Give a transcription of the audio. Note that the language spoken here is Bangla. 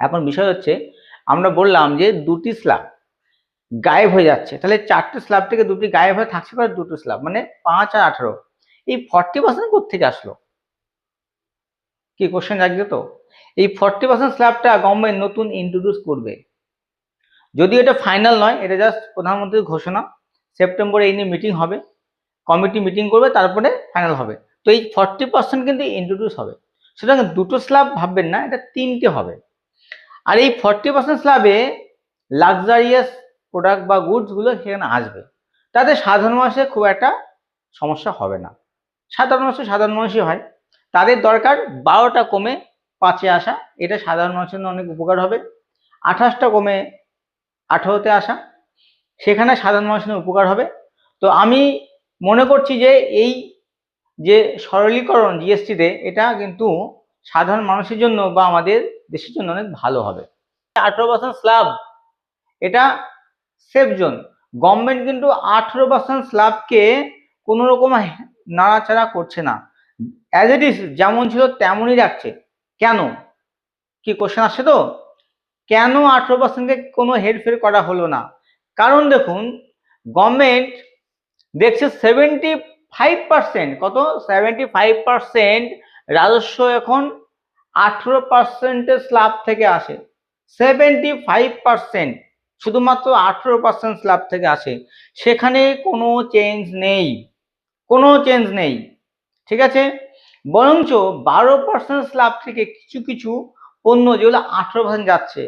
এখন বিষয় হচ্ছে, আমরা বললাম যে দুটি স্ল্যাব গায়েব হয়ে যাচ্ছে। তাহলে চারটে স্ল্যাব থেকে দুটি গায়েব হয়ে থাকছে করে দুটো স্ল্যাব মানে পাঁচ আর আঠারো। এই ফর্টি পার্সেন্ট কোথেকে আসলো? কি কোশ্চেন জাগছে তো? এই ফর্টি পার্সেন্ট স্ল্যাবটা গভর্নমেন্ট নতুন ইন্ট্রোডিউস করবে। যদি এটা ফাইনাল নয়, এটা জাস্ট প্রধানমন্ত্রীর ঘোষণা। সেপ্টেম্বরে এই নিয়ে মিটিং হবে। কমিটি মিটিং করবে, তারপরে ফাইনাল হবে। তো এই ফর্টি পার্সেন্ট কিন্তু ইন্ট্রোডিউস হবে। সুতরাং দুটো স্ল্যাব ভাববেন না, এটা তিনটে হবে। আর এই ফর্টি পার্সেন্ট স্ল্যাবে লাক্সারিয়াস প্রোডাক্ট বা গুডসগুলো সেখানে আসবে। তাতে সাধারণ মানুষের খুব একটা সমস্যা হবে না। সাধারণ মানুষ সাধারণ মানুষই হয়। তাদের দরকার বারোটা কমে পাঁচে আসা। এটা সাধারণ মানুষের অনেক উপকার হবে। আঠাশটা কমে আঠারোতে আসা। সেখানে সাধারণ মানুষের উপকার হবে। তো আমি মনে করছি যে এই যে সরলীকরণ জিএসটিতে এটা কিন্তু সাধারণ মানুষের জন্য বা আমাদের দেশের জন্য অনেক ভালো হবে। আঠেরো পার্সেন্ট স্ল্যাব এটা সেফ জোন গভর্নমেন্ট কিন্তু আঠেরো পার্সেন্ট স্ল্যাবকে কোনো রকম নাড়াচাড়া করছে না। অ্যাজ ইট ইজ যেমন ছিল তেমনই রাখছে। কেন? কি কোশ্চেন আসছে তো? কেন আঠেরো পার্সেন্টকে কোনো হেরফের করা হলো না? কারণ দেখুন গভর্নমেন্ট দেখছে সেভেন্টি ফাইভ পার্সেন্ট কত? সেভেন্টি ফাইভ পার্সেন্ট রাজস্ব এখন আঠেরো পার্সেন্টের স্ল্যাব থেকে আসে। সেভেন্টি ফাইভ পার্সেন্ট শুধুমাত্র আঠেরো পার্সেন্ট স্ল্যাব থেকে আসে। সেখানে কোনো চেঞ্জ নেই। কোনো চেঞ্জ নেই। ঠিক আছে? বরঞ্চ বারো পার্সেন্ট স্ল্যাব থেকে কিছু কিছু পণ্য যেগুলো আঠেরো পার্সেন্ট যাচ্ছে।